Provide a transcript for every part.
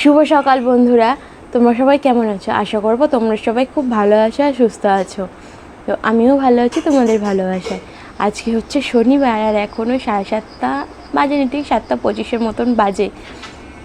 শুভ সকাল বন্ধুরা। তোমরা সবাই কেমন আছো? আশা করব তোমরা সবাই খুব ভালো আছো আর সুস্থ আছো। তো আমিও ভালো আছি, তোমাদের ভালোবাসায় আজকে হচ্ছে শনিবার আর এখনও সাড়ে সাতটা বাজে ঠিক সাতটা পঁচিশের মতন বাজে।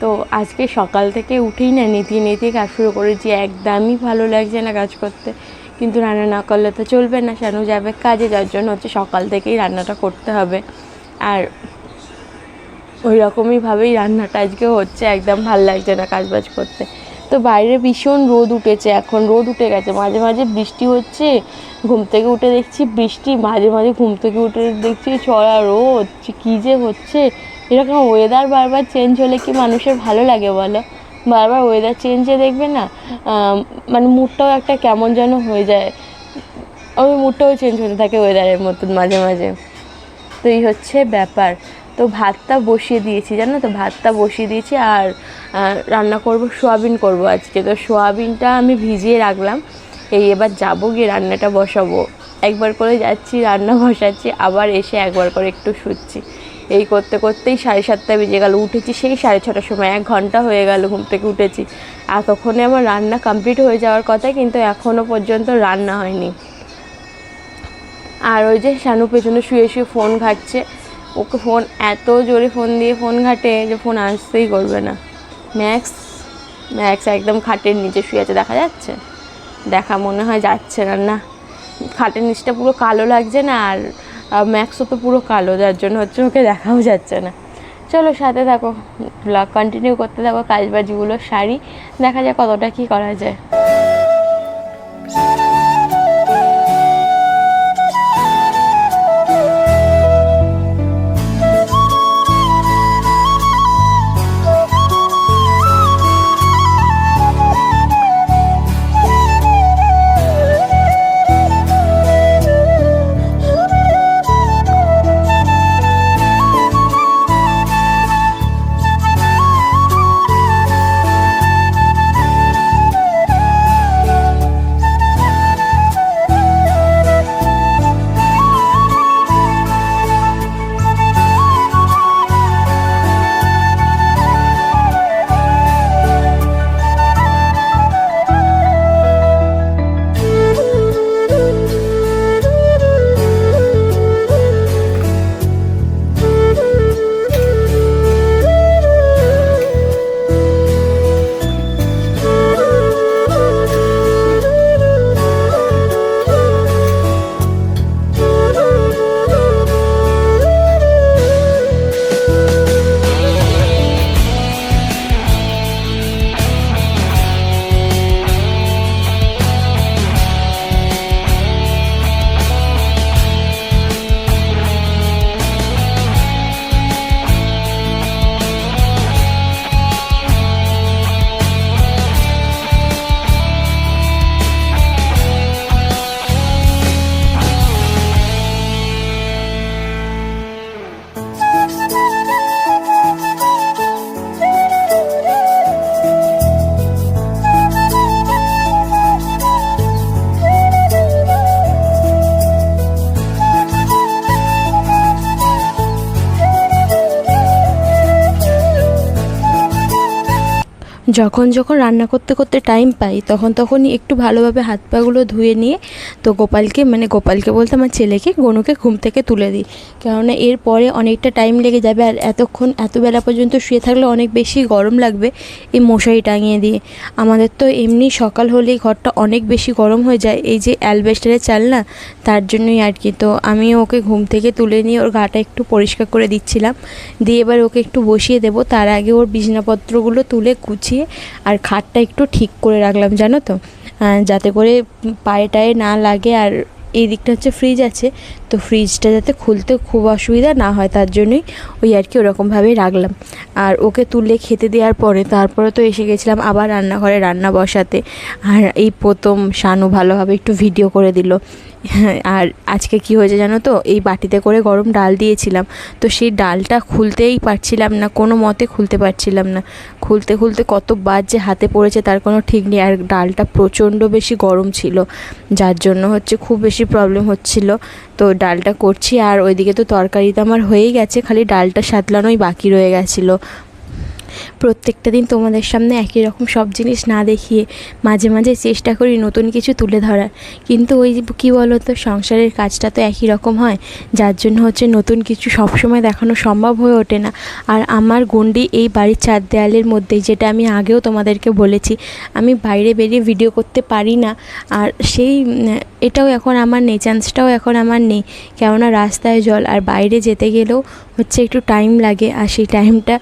তো আজকে সকাল থেকে উঠেই না নীতি নীতি কাজ শুরু করেছি। একদমই ভালো লাগছে না কাজ করতে। কিন্তু রান্না না করলে তো চলবে না শানু যাবে কাজে? যার জন্য হচ্ছে সকাল থেকেই রান্নাটা করতে হবে। আর ওই রকমইভাবেই রান্নাটা। আজকে হচ্ছে একদম ভালো লাগছে না কাজ বাজ করতে। তো বাইরে ভীষণ রোদ উঠেছে এখন, রোদ উঠে গেছে। মাঝে মাঝে বৃষ্টি হচ্ছে, ঘুম থেকে উঠে দেখছি বৃষ্টি, মাঝে মাঝে ঘুম থেকে উঠে দেখছি চড়া রোদ কী যে হচ্ছে? এরকম ওয়েদার বারবার চেঞ্জ হলে কি মানুষের ভালো লাগে বলো? বারবার ওয়েদার চেঞ্জে দেখবে না? মানে মুডটাও একটা কেমন যেন হয়ে যায়। ওই মুডটাও চেঞ্জ হতে থাকে ওয়েদারের মতন মাঝে মাঝে। তো এই হচ্ছে ব্যাপার। তো ভাতটা বসিয়ে দিয়েছি, জানো তো? ভাতটা বসিয়ে দিয়েছি আর রান্না করব, সোয়াবিন করব আজকে। তো সোয়াবিনটা আমি ভিজিয়ে রাখলাম। এই এবার যাব গিয়ে রান্নাটা বসাবো। একবার করে যাচ্ছি, রান্না বসাচ্ছি, আবার এসে একবার করে একটু শুচ্ছি। এই করতে করতেই সাড়ে সাতটা বেজে গেল, উঠেছি সেই সাড়ে ছটার সময়। এক ঘণ্টা হয়ে গেল ঘুম থেকে উঠেছি। এতক্ষণে আমার রান্না কমপ্লিট হয়ে যাওয়ার কথা, কিন্তু এখনও পর্যন্ত রান্না হয়নি। আর ওই যে শানু পেছনে শুয়ে শুয়ে ফোন ঘাটছে ওকে ফোন, এত জোরে ফোন দিয়ে ফোন ঘাটে যে ফোন আসতেই করবে না। ম্যাক্স ম্যাক্স একদম খাটের নিচে শুয়ে আছে, দেখা যাচ্ছে? দেখা মনে হয় যাচ্ছে না না। খাটের নিচটা পুরো কালো লাগছে না, আর ম্যাক্সও তো পুরো কালো, যার জন্য হচ্ছে ওকে দেখাও যাচ্ছে না। চলো সাথে থাকো ব্লগ কন্টিনিউ করতে থাকো, কাজবাজিগুলো শাড়ি দেখা যাক কতটা কী করা যায়। যখন যখন রান্না করতে করতে টাইম পাই, তখন তখনই একটু ভালোভাবে হাত পাগুলো ধুয়ে নিয়ে তো গোপালকে মানে গোপালকে বলতে আমার ছেলেকে, গনুকে ঘুম থেকে তুলে দিই। কেননা এরপরে অনেকটা টাইম লেগে যাবে আর এতক্ষণ, এত বেলা পর্যন্ত শুয়ে থাকলে অনেক বেশি গরম লাগবে এই মশারি টাঙিয়ে দিয়ে। আমাদের তো এমনি সকাল হলেই ঘরটা অনেক বেশি গরম হয়ে যায়, এই যে অ্যালবেস্টারের চাল না তার জন্যই আর কি। তো আমি ওকে ঘুম থেকে তুলে নিয়ে ওর গাটা একটু পরিষ্কার করে দিচ্ছিলাম। দিয়ে এবার ওকে একটু বসিয়ে দেবো। তার আগে ওর বিছনাপত্রগুলো তুলে গুছিয়ে আর খাটটা একটু ঠিক করে রাখলাম, জানো তো? যাতে করে পায়ে টায়ে না লাগে। আর এই দিকটা হচ্ছে ফ্রিজ আছে। তো ফ্রিজটা যাতে খুলতে খুব অসুবিধা না হয়, তার জন্যই ওই আর কি ওরকমভাবেই রাখলাম। আর ওকে তুলে খেতে দেওয়ার পরে তারপরে তো এসে গেছিলাম আবার রান্নাঘরে রান্না বসাতে। আর এই প্রথম শানু ভালোভাবে একটু ভিডিও করে দিল। আর আজকে কি হয়েছে জানো তো? এই বাটিতে করে গরম ডাল দিয়েছিলাম। তো সেই ডালটা খুলতেই পারছিলাম না, কোনো মতে খুলতে পারছিলাম না। খুলতে খুলতে কত কতবার যে হাতে পড়েছে তার কোনো ঠিক নেই। আর ডালটা প্রচণ্ড বেশি গরম ছিল, যার জন্য হচ্ছে খুব বেশি প্রবলেম হচ্ছিল। তো ডালটা করছি আর ওইদিকে তো তরকারি তো আমার হয়েই গেছে, খালি ডালটা সাতলানোই বাকি রয়ে গেছিল। প্রত্যেকটা দিন তোমাদের সামনে একই রকম সব জিনিস না দেখিয়ে মাঝে মাঝে চেষ্টা করি নতুন কিছু তুলে ধরার। কিন্তু ওই কী বলো তো সংসারের কাজটা তো একই রকম হয়। যার জন্য হচ্ছে নতুন কিছু সবসময় দেখানো সম্ভব হয়ে ওঠে না। আর আমার গন্ডি এই বাড়ির চার দেয়ালের মধ্যেই, যেটা আমি আগেও তোমাদেরকে বলেছি, আমি বাইরে বেরিয়ে ভিডিও করতে পারি না। আর সেই, এটাও এখন আমার নেই চান্সটাও এখন আমার নেই। কেননা রাস্তায় জল, আর বাইরে যেতে গেলেও হচ্ছে একটু টাইম লাগে, আর সেই টাইমটা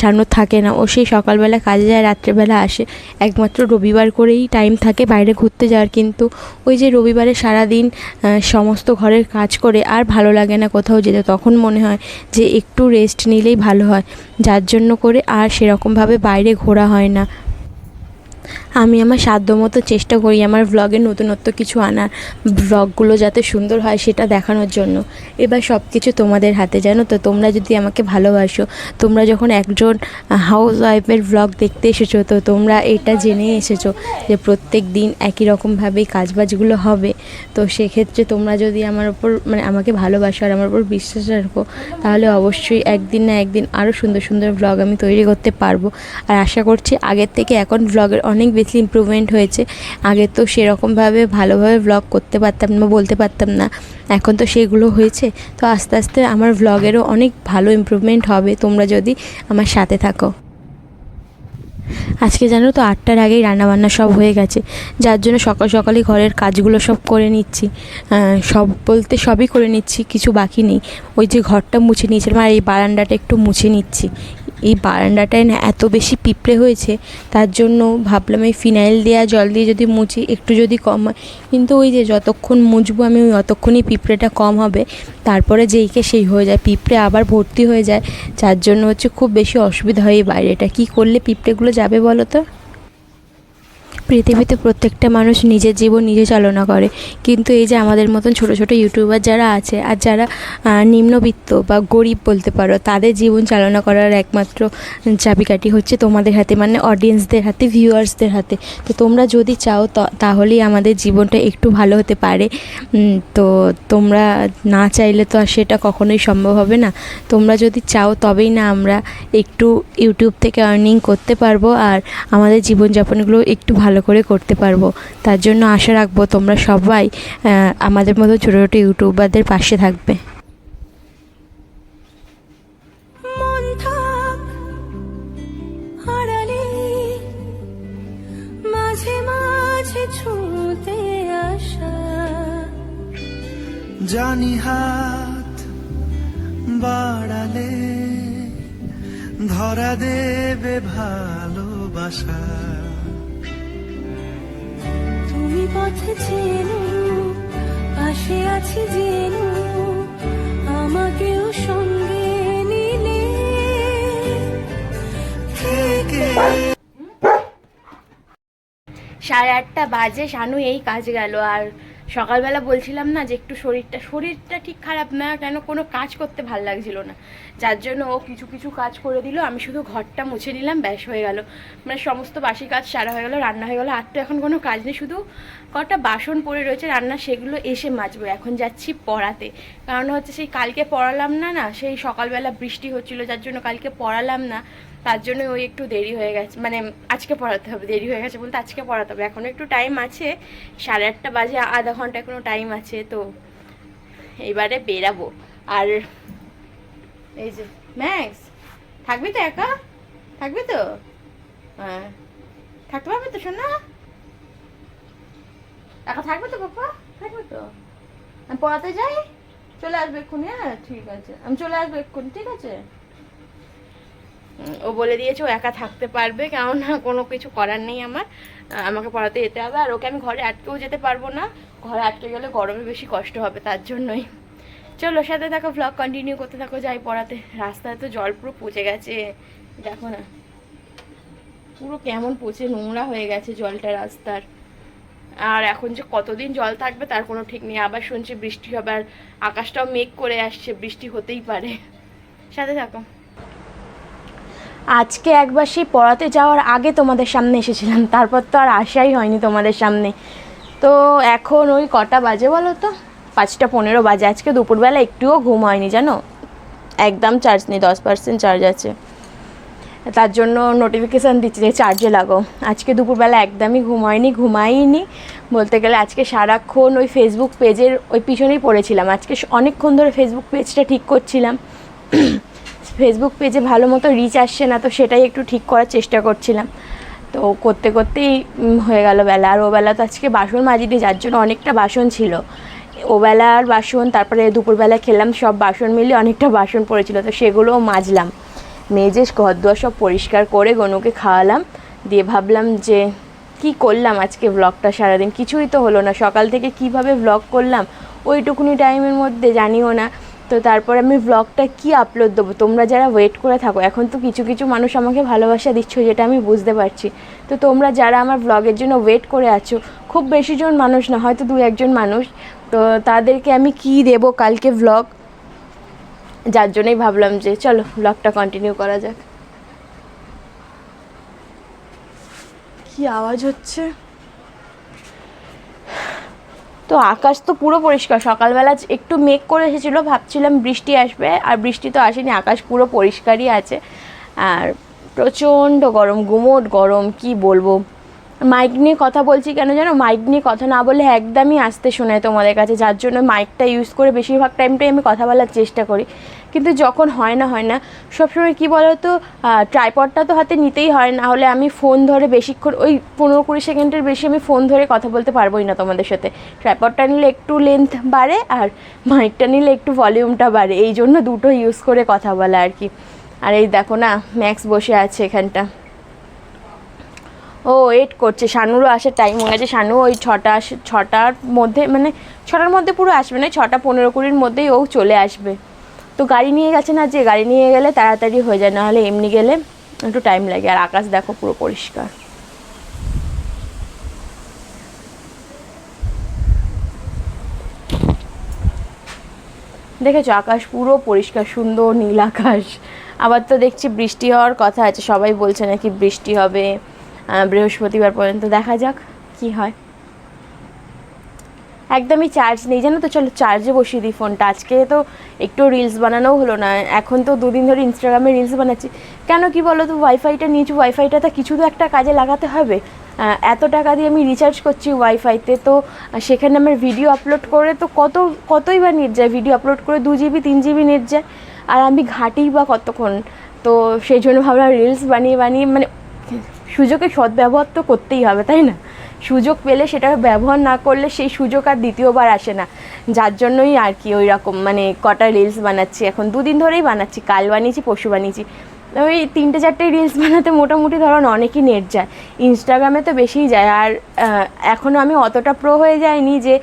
শানুর থাকে না। ও সেই সকালবেলা কাজে যায়, রাত্রেবেলা আসে। একমাত্র রবিবার করেই টাইম থাকে বাইরে ঘুরতে যাওয়ার। কিন্তু ওই যে রবিবারে সারাদিন দিন সমস্ত ঘরের কাজ করে আর ভালো লাগে না কোথাও যেতে, তখন মনে হয় যে একটু রেস্ট নিলেই ভালো হয়। যার জন্য করে আর সেরকমভাবে বাইরে ঘোরা হয় না। আমি আমার সাধ্যমতো চেষ্টা করি আমার ভ্লগে নতুনত্ব কিছু আনার ভ্লগগুলো যাতে সুন্দর হয় সেটা দেখানোর জন্য। এবার সব কিছু তোমাদের হাতে, জানো তো? তোমরা যদি আমাকে ভালোবাসো, তোমরা যখন একজন হাউস ওয়াইফের ভ্লগ দেখতে এসেছ, তো তোমরা এটা জেনে এসেছ যে প্রত্যেক দিন একই রকমভাবেই কাজবাজগুলো হবে। তো সেক্ষেত্রে তোমরা যদি আমার ওপর মানে আমাকে ভালোবাসো আর আমার ওপর বিশ্বাস রাখো, তাহলে অবশ্যই একদিন না একদিন আরও সুন্দর সুন্দর ভ্লগ আমি তৈরি করতে পারব। আর আশা করছি আগের থেকে এখন ভ্লগের অনেক বেশি ইমপ্রুভমেন্ট হয়েছে। আগে তো সেরকমভাবে ভালোভাবে ভ্লগ করতে পারতাম না, বলতে পারতাম না। এখন তো সেগুলো হয়েছে। তো আস্তে আস্তে আমার ভ্লগেরও অনেক ভালো ইমপ্রুভমেন্ট হবে। তোমরা যদি আমার সাথে থাকো। আজকে জানো তো আটটার আগেই রান্নাবান্না সব হয়ে গেছে। যার জন্য সকাল সকালই ঘরের কাজগুলো সব করে নিচ্ছি। সব বলতে সবই করে নিচ্ছি, কিছু বাকি নেই। ওই যে ঘরটা মুছে নিয়েছিলাম আর এই বারান্দাটা একটু মুছে নিচ্ছি। এই বারান্দাটায় না এত বেশি পিঁপড়ে হয়েছে, তার জন্য ভাবলাম এই ফিনাইল দেওয়া জল দিয়ে যদি মুছি, একটু যদি কম হয়। কিন্তু ওই যে যতক্ষণ মুছবো আমি ওই অতক্ষণই পিঁপড়েটা কম হবে। তারপরে যেইকে সেই হয়ে যায়, পিঁপড়ে আবার ভর্তি হয়ে যায়। যার জন্য হচ্ছে খুব বেশি অসুবিধা হয় এই বাইরেটা। কী করলে পিঁপড়েগুলো যাবে বলো তো? পৃথিবীতে প্রত্যেকটা মানুষ নিজের জীবন নিজে চালনা করে। কিন্তু এই যে আমাদের মতন ছোট ছোট ইউটিউবার যারা আছে আর যারা নিম্নবিত্ত বা গরিব বলতে পারো, তাদের জীবন চালনা করার একমাত্র চাবিকাঠি হচ্ছে তোমাদের হাতে মানে অডিয়েন্সদের হাতে ভিউয়ার্সদের হাতে। তো তোমরা যদি চাও তাহলেই আমাদের জীবনটা একটু ভালো হতে পারে। তো তোমরা না চাইলে তো আর সেটা কখনোই সম্ভব হবে না। তোমরা যদি চাও তবেই না আমরা একটু ইউটিউব থেকে আর্নিং করতে পারব আর আমাদের জীবনযাপনগুলো একটু ভালো করে করতে পারব। তার জন্য আশা রাখব তোমরা সবাই আহ, আমাদের মতো ছোটো ছোটো ইউটিউবারদের পাশে থাকবে। মন থাক আড়ালে মাঝে মাঝে ছুঁতে আসা জানি হাত বাড়ালে ধরা দেবে ভালোবাসা। তুমি পথে চেনো পাশে আছি জেনো আমাকেও সঙ্গে নিলে। সাড়ে আটটা বাজে শানু এই কাজ গেল আর সকালবেলা বলছিলাম না যে একটু শরীরটা শরীরটা ঠিক খারাপ না, কেন কোনো কাজ করতে ভালো লাগছিল না। যার জন্য ও কিছু কিছু কাজ করে দিল, আমি শুধু ঘরটা মুছে নিলাম, ব্যাস হয়ে গেল। মানে সমস্ত বাসি কাজ সারা হয়ে গেল, রান্না হয়ে গেল। আর তো এখন কোনো কাজ নেই, শুধু কটা বাসন পড়ে রয়েছে, রান্না সেগুলো এসে মাজবো। এখন যাচ্ছি পড়াতে। কারণ হচ্ছে সেই কালকে পড়ালাম না না, সেই সকালবেলা বৃষ্টি হচ্ছিল, যার জন্য কালকে পড়ালাম না। তার জন্য ওই একটু দেরি হয়ে গেছে। মানে আজকে পড়াতে হবে, দেরি হয়ে গেছে বলতে আজকে পড়াতে হবে। এখনও একটু টাইম আছে, সাড়ে আটটা বাজে, আধা ঘণ্টা এখনও টাইম আছে, তো এবারে বেরাবো। আর এই যে ম্যাক্স থাকবি তো একা? থাকবি তো? হ্যাঁ। থাকতে পারবে তো শোনা একা থাকবে তো, পাপা? থাকবে তো? আমি পড়াতে যাই? চলে আসবে এক্ষুনি হ্যাঁ ঠিক আছে। আমি চলে আসব এক্ষুনি, ঠিক আছে? ও বলে দিয়েছে ও একা থাকতে পারবে, কেননা কোনো কিছু করার নেই আমার। আমাকে পড়াতে যেতে হবে, আর ওকে আমি ঘরে আটকেও যেতে পারব না। ঘরে আটকে গেলে গরমে বেশি কষ্ট হবে তার জন্যই। চলো সাথে থাকো ভ্লগ কন্টিনিউ করতে থাকো, যাই পড়াতে। রাস্তায় তো জল পুরো পচে গেছে, দেখো না। পুরো কেমন পচে, নোংরা হয়ে গেছে জলটা রাস্তার। আর এখন যে কতদিন জল থাকবে তার কোনো ঠিক নেই, আবার শুনছি বৃষ্টি হবে, আর আকাশটাও মেঘ করে আসছে, বৃষ্টি হতেই পারে। সাথে থাকো। আজকে একবার সেই পড়াতে যাওয়ার আগে তোমাদের সামনে এসেছিলাম, তারপর তো আর আসাই হয়নি তোমাদের সামনে। তো এখন ওই কটা বাজে বলো তো? পাঁচটা পনেরো বাজে, আজকে দুপুরবেলা একটুও ঘুম হয়নি জানো? একদম চার্জ নেই, দশ পার্সেন্ট চার্জ আছে। তার জন্য নোটিফিকেশান দিচ্ছে যে চার্জে লাগো। আজকে দুপুরবেলা একদমই ঘুম হয়নি, ঘুমাইনি। বলতে গেলে আজকে সারাক্ষণ ওই ফেসবুক পেজের ওই পিছনেই পড়েছিলাম। আজকে অনেকক্ষণ ধরে ফেসবুক পেজটা ঠিক করছিলাম। ফেসবুক পেজে ভালো মতো রিচ আসছে না, তো সেটাই একটু ঠিক করার চেষ্টা করছিলাম। তো করতে করতেই হয়ে গেল বেলা। আর ওবেলা তো আজকে বাসন মাজিনি, যার জন্য অনেকটা বাসন ছিল। ও বেলার বাসন, তারপরে দুপুরবেলা খেলাম, সব বাসন মিলে অনেকটা বাসন পড়েছিল, তো সেগুলোও মাজলাম। মেজে ঘর দুয়ার সব পরিষ্কার করে গনুকে খাওয়ালাম। দিয়ে ভাবলাম যে, কি করলাম আজকে ব্লগটা সারাদিন? কিছুই তো হলো না। সকাল থেকে কীভাবে ব্লগ করলাম? ওইটুকুনি টাইমের মধ্যে জানিও না। তো তারপর আমি ব্লগটা কি আপলোড দেবো? তোমরা যারা ওয়েট করে থাকো, এখন তো কিছু কিছু মানুষ আমাকে ভালোবাসা দিচ্ছ যেটা আমি বুঝতে পারছি। তো তোমরা যারা আমার ব্লগের জন্য ওয়েট করে আছো, খুব বেশি জন মানুষ না, হয়তো দু একজন মানুষ, তো তাদেরকে আমি কি দেবো কালকে ব্লগ যার জন্যই ভাবলাম যে চলো ব্লগটা কন্টিনিউ করা যাক। কি আওয়াজ হচ্ছে? তো আকাশ তো পুরো পরিষ্কার। সকালবেলা একটু মেঘ করে এসেছিল, ভাবছিলাম বৃষ্টি আসবে, আর বৃষ্টি তো আসেনি, আকাশ পুরো পরিষ্কারই আছে। আর প্রচণ্ড গরম, গুমোট গরম, কি বলব। মাইক নিয়ে কথা বলছি কেন জানো? মাইক নিয়ে কথা না বলে একদমই আসতে শোনায় তোমাদের কাছে, যার জন্য মাইকটা ইউজ করে বেশিরভাগ টাইমটাই আমি কথা বলার চেষ্টা করি। কিন্তু যখন হয় না হয় না, সবসময় কী বলো তো ট্রাইপডটা তো হাতে নিতেই হয়, না হলে আমি ফোন ধরে বেশিক্ষণ, ওই পনেরো কুড়ি সেকেন্ডের বেশি আমি ফোন ধরে কথা বলতে পারবোই না তোমাদের সাথে। ট্রাইপডটা নিলে একটু লেন্থ বাড়ে আর মাইকটা নিলে একটু ভলিউমটা বাড়ে, এই জন্য দুটো ইউজ করে কথা বলা আর কি। আর এই দেখো না ম্যাক্স বসে আছে এখানটা। ও ওয়েট করছে, শানুরও আসার টাইম হয়ে গেছে, শানু ওই ছটা ছটার মধ্যে মানে ছটার মধ্যে পুরো আসবে না, ছটা পনেরো কুড়ির মধ্যেই ও চলে আসবে। তো গাড়ি নিয়ে গেছে না, যে গাড়ি নিয়ে গেলে তাড়াতাড়ি হয়ে যায় নাহলে এমনি গেলে একটু টাইম লাগে। আর আকাশ দেখো পুরো পরিষ্কার। দেখেছ, আকাশ পুরো পরিষ্কার, সুন্দর নীল আকাশ। আবার তো দেখছি বৃষ্টি হওয়ার কথা আছে, সবাই বলছে নাকি বৃষ্টি হবে বৃহস্পতিবার পর্যন্ত। দেখা যাক কি হয়। একদমই চার্জ নেই। জানো তো, চলো চার্জে বসিয়ে দিই ফোনটা আজকে তো একটু রিলস বানানোও হলো না। এখন তো দুদিন ধরে ইনস্টাগ্রামে রিলস বানাচ্ছি। কেন কি বলো তো ওয়াইফাইটা নিয়েছি ওয়াইফাইটা তো কিছু তো একটা কাজে লাগাতে হবে। এত টাকা দিয়ে আমি রিচার্জ করছি ওয়াইফাইতে তো সেখানে আমার ভিডিও আপলোড করে তো কত, কতই বা নেট যায়। ভিডিও আপলোড করে দু জিবি তিন জিবি নেট যায়। আর আমি ঘাঁটি বা কতক্ষণ? তো সেই জন্য ভাবলাম রিলস বানিয়ে বানিয়ে মানে সুযোগের সদ্ব্যবহার তো করতেই হবে, তাই না? সুযোগ পেলে সেটা ব্যবহার না করলে সেই সুযোগ আর দ্বিতীয়বার আসে না। যার জন্যই আর কি ওই রকম মানে কটা রিলস বানাচ্ছি। এখন দুদিন ধরেই বানাচ্ছি, কাল বানিয়েছি পশু বানিয়েছি। ওই তিনটে চারটে রিলস বানাতে মোটামুটি ধরুন অনেকই নেট যায়। ইনস্টাগ্রামে তো বেশিই যায়। আর এখনও আমি অতটা প্রো হয়ে যাইনি যে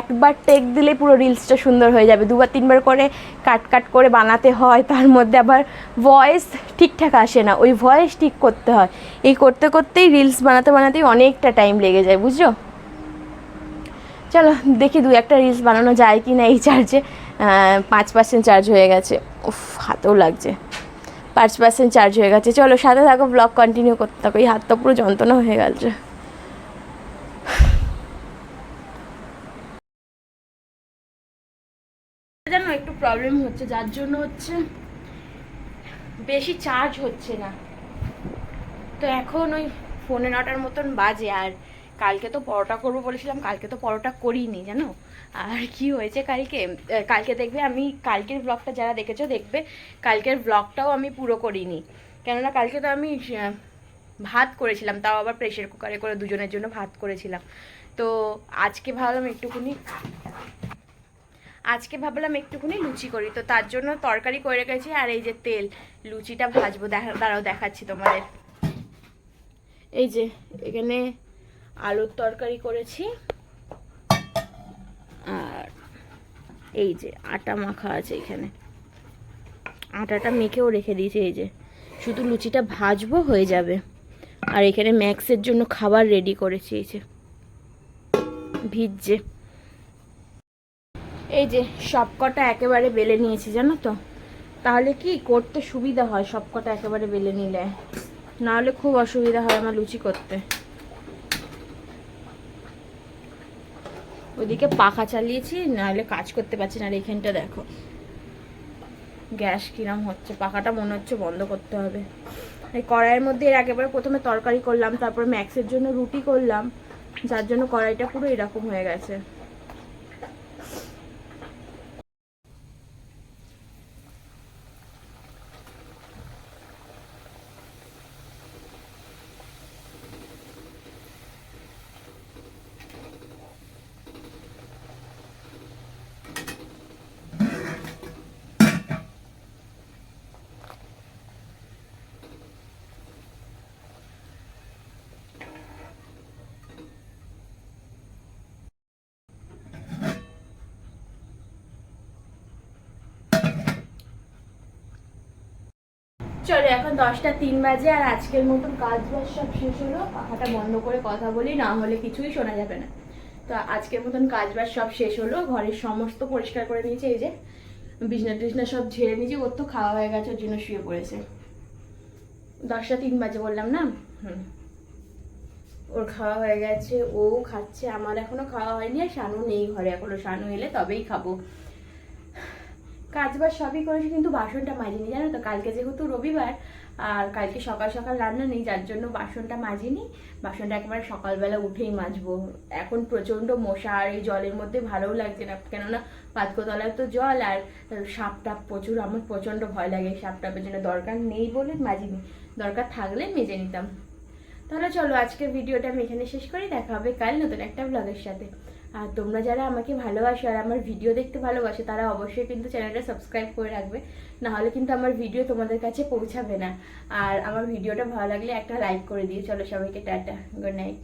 একবার টেক দিলে পুরো রিলসটা সুন্দর হয়ে যাবে। দুবার, তিনবার করে কাট কাট করে বানাতে হয়, তার মধ্যে আবার ভয়েস ঠিকঠাক আসে না। ওই ভয়েস ঠিক করতে হয়। এই করতে করতেই রিলস বানাতে, বানাতেই অনেকটা টাইম লেগে যায়, বুঝছ? চলো, দেখি দু একটা রিলস বানানো যায় কি না এই চার্জে পাঁচ পার্সেন্ট চার্জ হয়ে গেছে। উফ, হাতেও লাগছে। পাঁচ পার্সেন্ট চার্জ হয়ে গেছে। চলো, সাথে থাকো ব্লগ কন্টিনিউ করতে থাকো। এই হাতটা পুরো যন্ত্রণা হয়ে গেছে। জানো, একটু প্রবলেম হচ্ছে, যার জন্য হচ্ছে বেশি চার্জ হচ্ছে না। তো এখন ওই ফোনে নটার মতন বাজে, আর কালকে তো পরোটা করব বলেছিলাম, কালকে তো পরোটা করিনি, জানো? আর কি হয়েছে কালকে? কালকে দেখবে আমি, কালকের ব্লগটা যারা দেখেছ দেখবে, কালকের ব্লগটাও আমি পুরো করিনি। কেননা কালকে তো আমি ভাত করেছিলাম, তাও আবার প্রেশার কুকারে করে দুজনের জন্য ভাত করেছিলাম। তো আজকে ভাবলাম একটুখানি, আজকে ভাবলাম একটুখানি লুচি করি। তো তার জন্য তরকারি করে রেখেছি, আর এই যে তেল, লুচিটা ভাজবো, দেখা, দাঁড়াও দেখাচ্ছি তোমাদের। এই যে, এখানে আলুর তরকারি করেছি। আর এই যে আটা মাখা আছে এখানে। আটাটা মেখেও রেখে দিয়েছি এই যে। শুধু লুচিটা ভাজবো হয়ে যাবে। আর এখানে ম্যাক্সের জন্য খাবার রেডি করেছি এই যে। ভিজছে। এই যে সবকটা একেবারে বেলে নিয়েছি, জানো তো? তাহলে কি করতে সুবিধা হয় সবকটা একেবারে বেলে নিলে? না হলে খুব অসুবিধা হয় আমার লুচি করতে। ওইদিকে পাখা চালিয়েছি, নাহলে কাজ করতে পারছি না। আর এখানটা দেখো, গ্যাস কিরম হচ্ছে, পাখাটা মনে হচ্ছে বন্ধ করতে হবে। এই কড়াইয়ের মধ্যে এর একেবারে প্রথমে তরকারি করলাম, তারপর ম্যাক্সের জন্য রুটি করলাম, যার জন্য কড়াইটা পুরো এরকম হয়ে গেছে। চলো, এখন দশটা তিন বাজে আর আজকের মতন কাজ বাজ সব শেষ হলো। পাখাটা বন্ধ করে কথা বলি, না হলে কিছুই শোনা যাবে না। তো আজকের মতন কাজ বাজ সব শেষ হলো, ঘরের সমস্ত পরিষ্কার করে নিয়েছে, এই যে বিছনা টিছনা সব ঝেড়ে নিয়েছে, ওর তো খাওয়া হয়ে গেছে, ওর জন্য শুয়ে পড়েছে। দশটা তিন বাজে বললাম না? হুম। ওর খাওয়া হয়ে গেছে, ও খাচ্ছে, আমার এখনও খাওয়া হয়নি, আর শানু নেই ঘরে, এখনও শানু এলে তবেই খাব। কাজ বাজ সবই করেছি, কিন্তু বাসনটা মাজিনি, জানো তো? কালকে যেহেতু রবিবার, আর কালকে সকাল সকাল রান্না নেই, যার জন্য বাসনটা মাজিনি। বাসনটা একেবারে সকালবেলা উঠেই মাজবো। এখন প্রচণ্ড মশা, আর এই জলের মধ্যে ভালোও লাগছে না, কেননা পাতকোতলায় তো জল, আর সাপ টাপ প্রচুর, আমার প্রচণ্ড ভয় লাগে সাপ টাপের জন্য। দরকার নেই বলে মাজিনি, দরকার থাকলে মেজে নিতাম। তাহলে চলো, আজকের ভিডিওটা আমি এখানে শেষ করি, দেখা হবে কাল নতুন একটা ব্লগের সাথে। আর তোমরা যারা আমাকে ভালোবাসো আর আমার ভিডিও দেখতে ভালোবাসো, তারা অবশ্যই কিন্তু চ্যানেলটা সাবস্ক্রাইব করে রাখবে। নাহলে কিন্তু আমার ভিডিও তোমাদের কাছে পৌঁছাবে না। আর আমার ভিডিওটা ভালো লাগলে একটা লাইক করে দিও। চলো সবাইকে টাটা গুড নাইট